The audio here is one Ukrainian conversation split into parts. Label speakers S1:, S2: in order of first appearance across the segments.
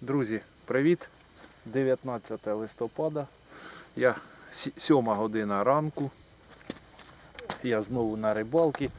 S1: Друзі, привіт! 19 листопада. Я сі- сьома година ранку. Я знову на рибалці.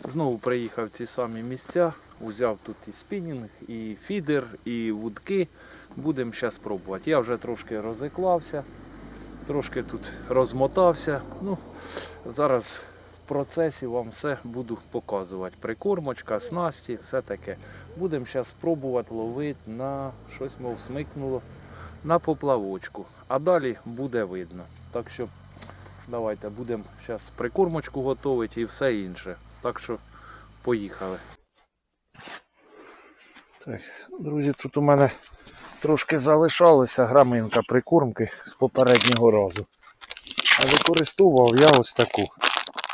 S1: Знову приїхав в ці самі місця. Узяв тут і спінінг, і фідер, і вудки. Будемо зараз пробувати. Я вже трошки розіклався, трошки тут розмотався. Ну, зараз процесі вам все буду показувати. Прикормочка, снасті, все таке. Будемо зараз спробувати ловити на щось, мов смикнуло, на поплавочку. А далі буде видно. Так що давайте будемо зараз прикормочку готувати і все інше. Так що поїхали. Так, друзі, тут у мене трошки залишалося граминка прикормки з попереднього разу. А використовував я ось таку.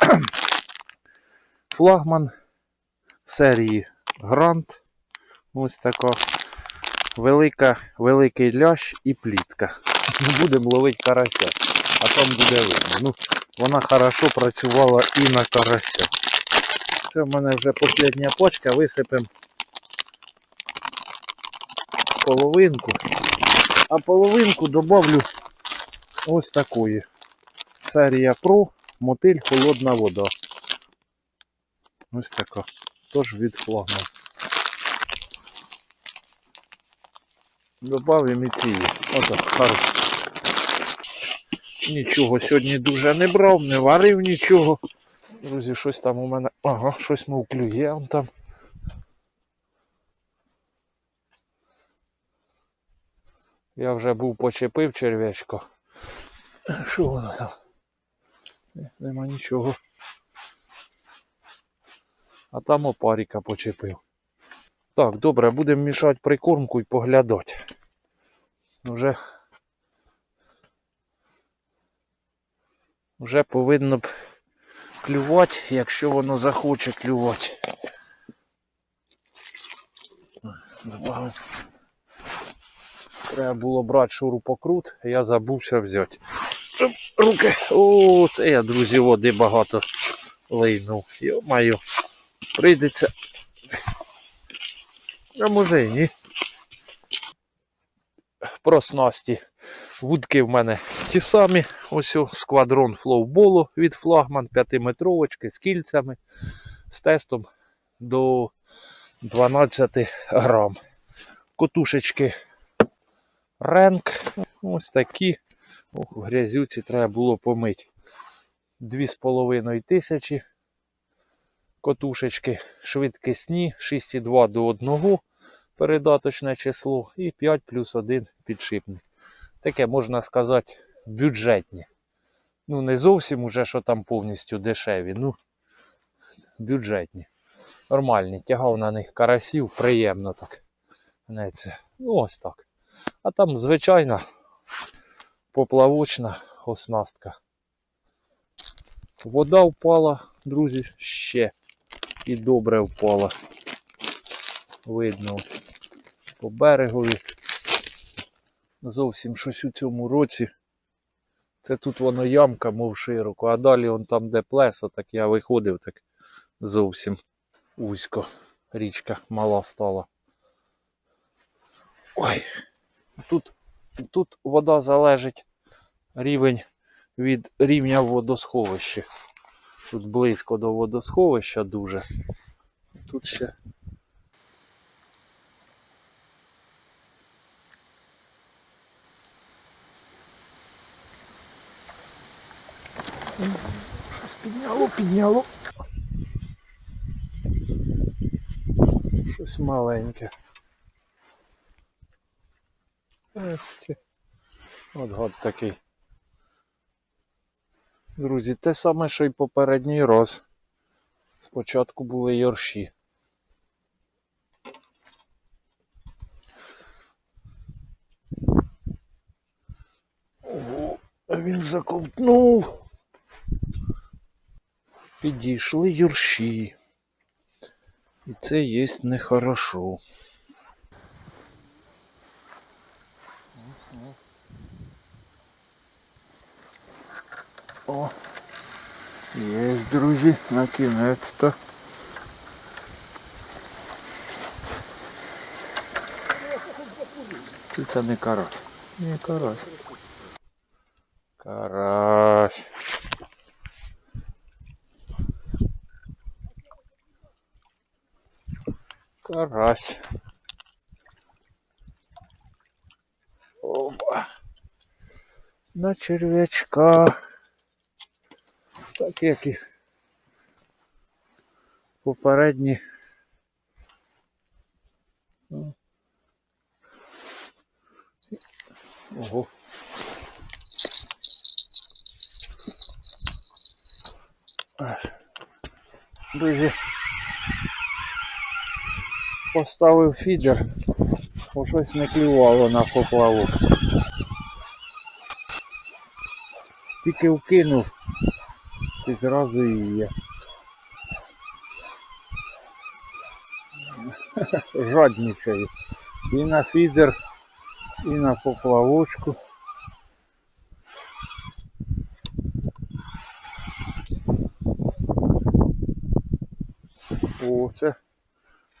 S1: Флагман серії Грант. Ось така велика, великий лящ і плітка. Будемо ловити карася, а там буде видно. Ну, вона хорошо працювала і на карася. Це в мене вже остання почка, висипемо половинку. А половинку добавлю ось такої. Серія Pro, мотиль, холодна вода. Ось така. Тож від флагман. Добавимо і ці. Отак, хорошо. Нічого сьогодні дуже не брав, не варив нічого. Друзі, щось там у мене. Ага, щось мов клює там. Я вже був почепив черв'ячко. Що воно там? Нема нічого. А там опаріка почепив. Так, добре, будемо мішати прикормку і поглядати. Вже, вже повинно б клювати, якщо воно захоче клювати. Треба було брати шурупокрут, я забувся взяти. Руки. О, це я, друзі, води багато лийнув. Йо-маю. Прийдеться. А може і ні. Про снасті. Вудки в мене ті самі. Ось о, сквадрон флоуболу від флагман 5-метровочки з кільцями, з тестом до 12 грам. Котушечки Ренк. Ось такі. Ох, в грязюці треба було помити. Дві з половиною тисячі котушечки швидкісні, 6,2 до 1 передаточне число і 5 плюс 1 підшипник. Таке, можна сказати, бюджетні. Ну, не зовсім уже, що там повністю дешеві, ну, бюджетні. Нормальні. Тягав на них карасів, приємно так. Ну, ось так. А там звичайна поплавочна оснастка. Вода впала, друзі, ще і добре впала. Видно по берегові. Зовсім щось у цьому році. Це тут воно ямка, мов широко, а далі он там, де плесо, так я виходив, так зовсім вузько. Річка мала стала. Ой, тут, тут вода залежить рівень від рівня водосховища. Тут близько до водосховища дуже. Тут ще. Щось підняло, підняло. Щось маленьке. От гад такий. Друзі, те саме, що й попередній раз. Спочатку були йорші. Ого, він заковтнув. Підійшли юрші. І це є нехорошо. О, є, друзі, на кінець-то. Чи це не карась? Не карась. Карась. Карась. Опа. На черв'ячка. Так як і попередні. Ого. Друзі. Поставив фідер, бо щось не клювало на поплавок. Тільки вкинув, і зразу і є. Жадничаю. І на фідер, і на поплавочку. О, це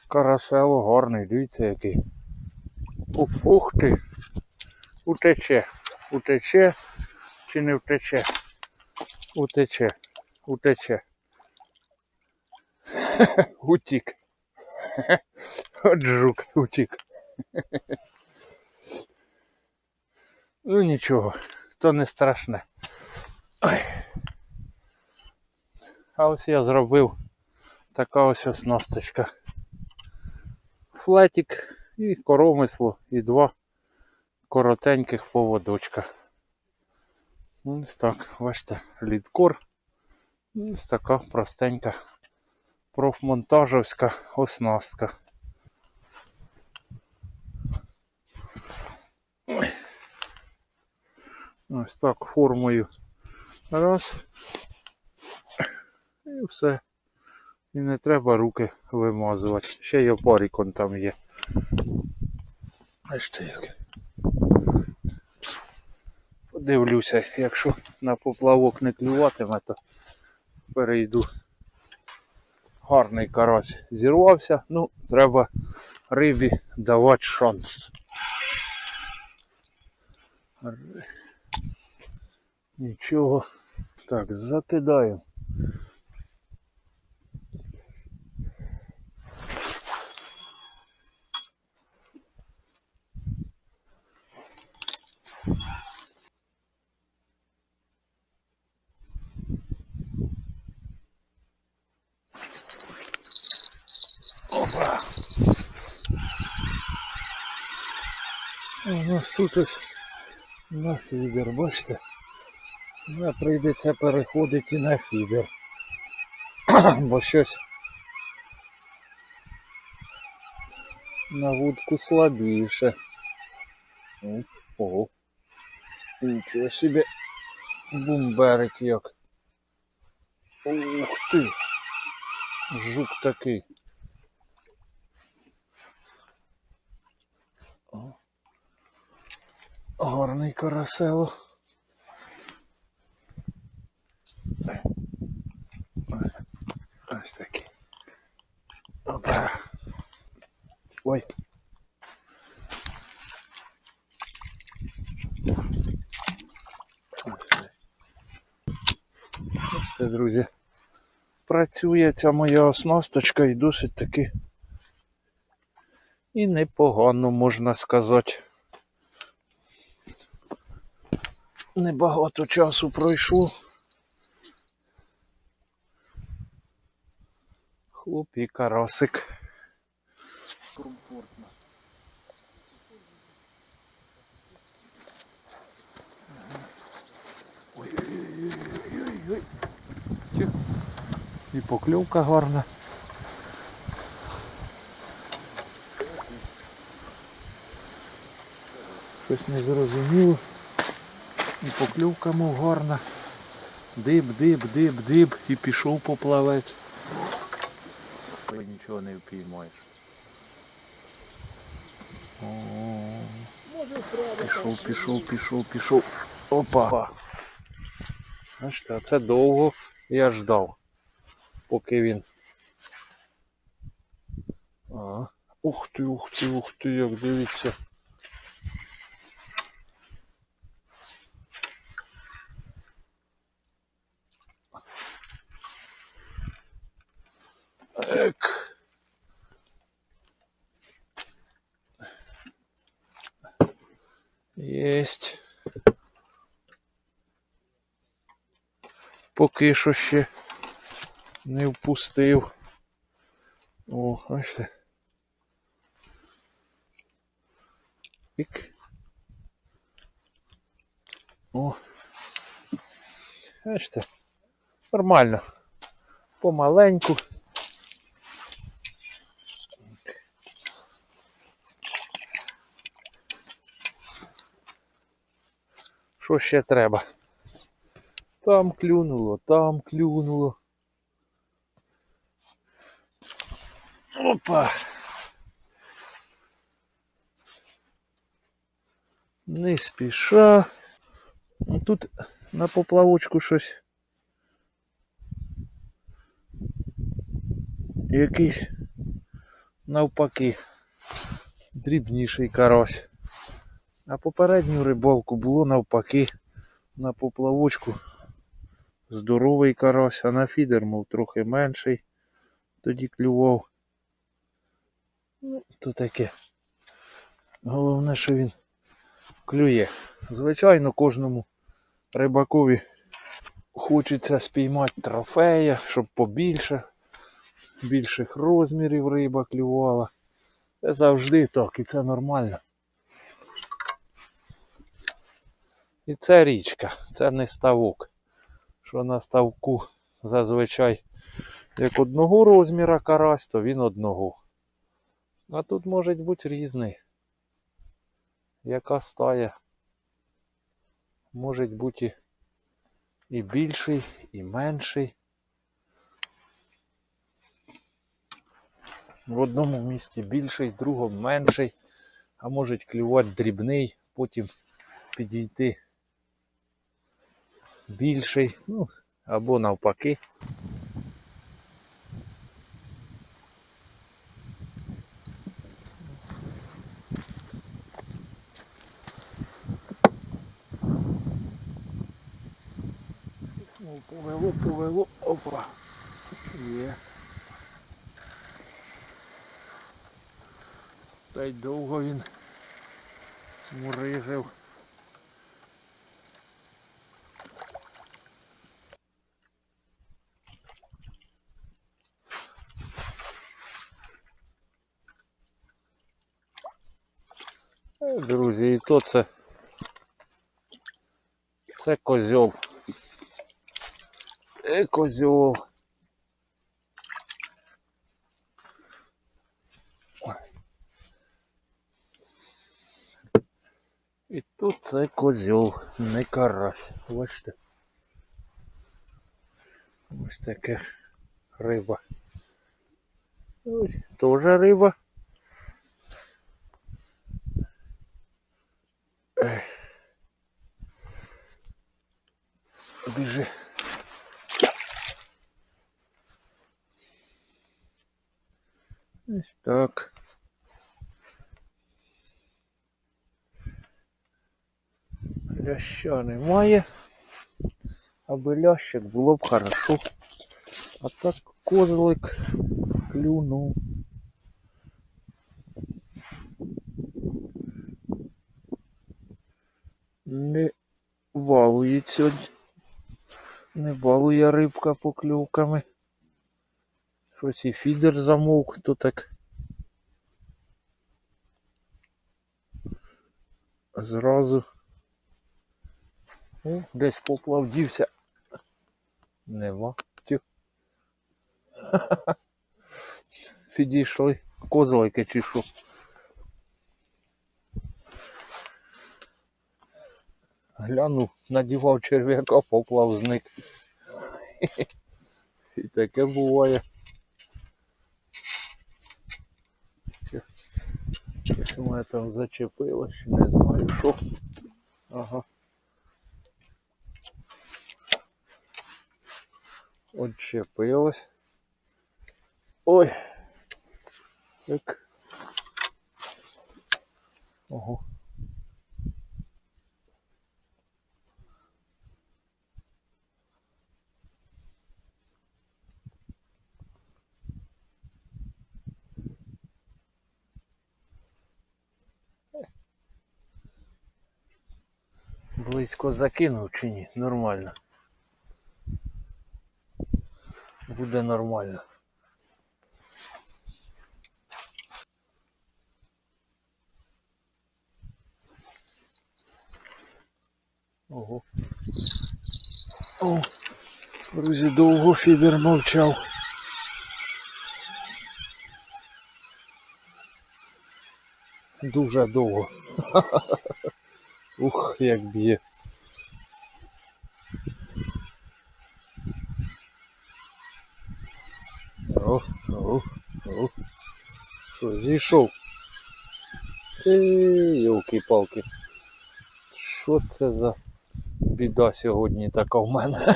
S1: карасело гарний, дивіться який. Ух, ух ти. Утече. Утече чи не втече? Утече. Утече. Утік. От жук утік. Ну нічого, то не страшне. Ой. А ось я зробив така ось оснасточка. Флетик і коромисло, і два коротеньких поводочка. Ось так, бачите, лідкор. Ось така простенька профмонтажівська оснастка. Ось так формою. Раз. І все. І не треба руки вимазувати. Ще й опарікон там є. Бачите як. Подивлюся, якщо на поплавок не клюватиме, то перейду. Гарний карась зірвався, ну, треба рибі давати шанс. Нічого. Так, закидаємо. Опа. У нас тут ось на фідер, бачите? Не прийдеться переходити на фідер. Бо щось на вудку слабіше. Ого. Нічого собі бумберить як. Ух ти! Жук такий. Гарний карасело. Ось такий. Опа. Ой. Ось це, друзі. Працює ця моя оснасточка і досить таки і непогано можна сказати. Небагато часу пройшло. Хлоп і карасик. Комфортно. Тихо. І покльовка гарна. Щось не зрозуміло. І покльовка мов гарна. Диб, диб, диб, диб і пішов поплавець. Нічого не впіймаєш. О, Пішов, пішов, пішов, пішов. Опа. Бачите, це довго я ждав, поки він. А, ух ти, ух ти, ух ти, як дивіться. Поки що ще не впустив. О, бачите. Пік. О. Бачите. Нормально. Помаленьку. Що ще треба? Там клюнуло, там клюнуло. Опа. Не спіша. Ну, Тут на поплавочку щось. Якийсь навпаки дрібніший карась. А попередню рибалку було навпаки на поплавочку Здоровий карась, а на фідер, мов трохи менший. Тоді клював. Ну, то таке. Головне, що він клює. Звичайно, кожному рибакові хочеться спіймати трофея, щоб побільше, більших розмірів риба клювала. Це завжди так і це нормально. І це річка, це не ставок. Що на ставку зазвичай як одного розміра карась, то він одного. А тут може бути різний. Яка стая? Може бути і більший, і менший. В одному місці більший, в другому менший, а може клювати дрібний, потім підійти більший, ну, або навпаки. Повело, повело, опа. Є. Та й довго він мурижив. Друзі, і то це. Це козьол. Це козьол. І тут це козьол, не карась. Бачите. Ось таке риба. Ось теж риба. Біжи. Ось так. Ляща немає. Аби лящик було б хорошо. А так козлик клюнув. Не балує сьогодні. Не балує рибка покльовками. Щось і фідер замовк, то так. Зразу. О, десь поплав дівся. Нема. Тю. Підійшли козлики чи що. Глянув, надівав черв'яка, поплав зник. І таке буває. У мене там зачепилось, не знаю що. Ага. Отчепилось. Ой. Так. Ого. Близько закинув чи ні? Нормально. Буде нормально. Ого. О, друзі, довго фідер мовчав. Дуже довго. Ух, як б'є. О, о, о. Що, зійшов? Ей, йолки-палки. Що це за біда сьогодні така в мене?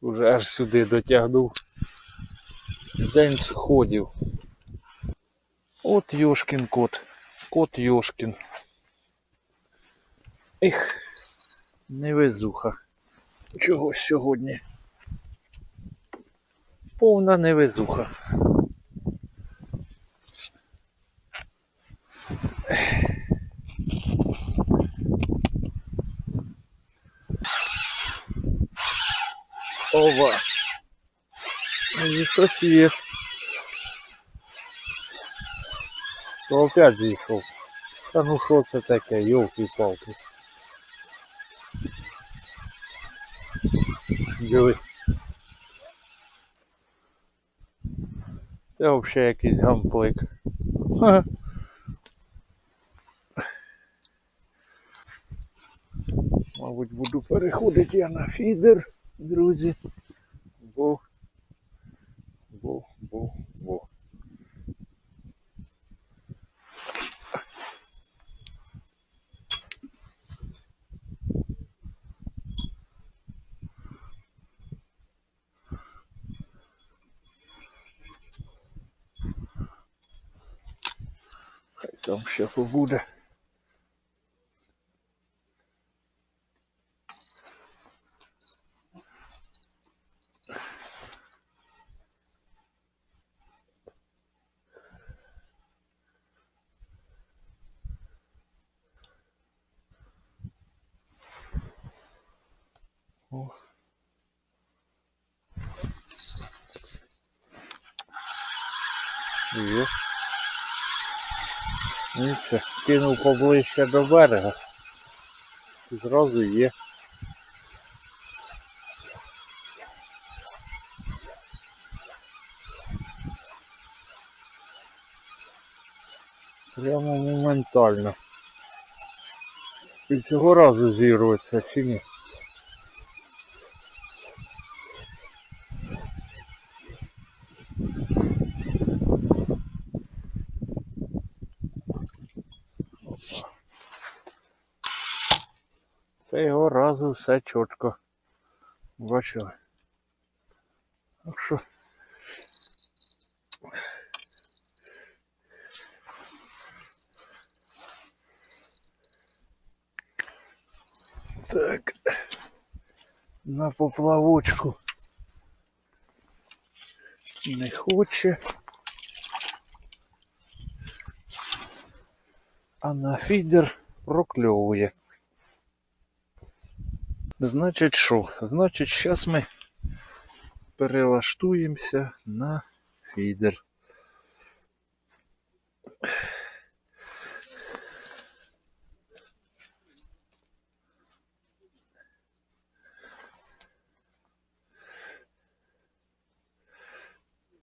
S1: Уже аж сюди дотягнув. День сходів. От Йошкін кот. Кот Йошкін. Ех, невезуха. Чого сьогодні? Повна невезуха. Ова. Щось є. То опять зійшов. Та ну що це таке, йолки-палки. Диви. Це взагалі якийсь гамплик. Ха. Мабуть, буду переходити я на фідер, друзі. Бо, бо, бо. Хай там ще побуде. Є. Все, кинув поближче до берега. І зразу є. Прямо моментально. І цього разу зірветься чи ні? все чітко. Бачили. Так що. Так. На поплавочку. Не хоче. А на фідер прокльовує. Значить що? Значить, зараз ми перелаштуємося на фідер.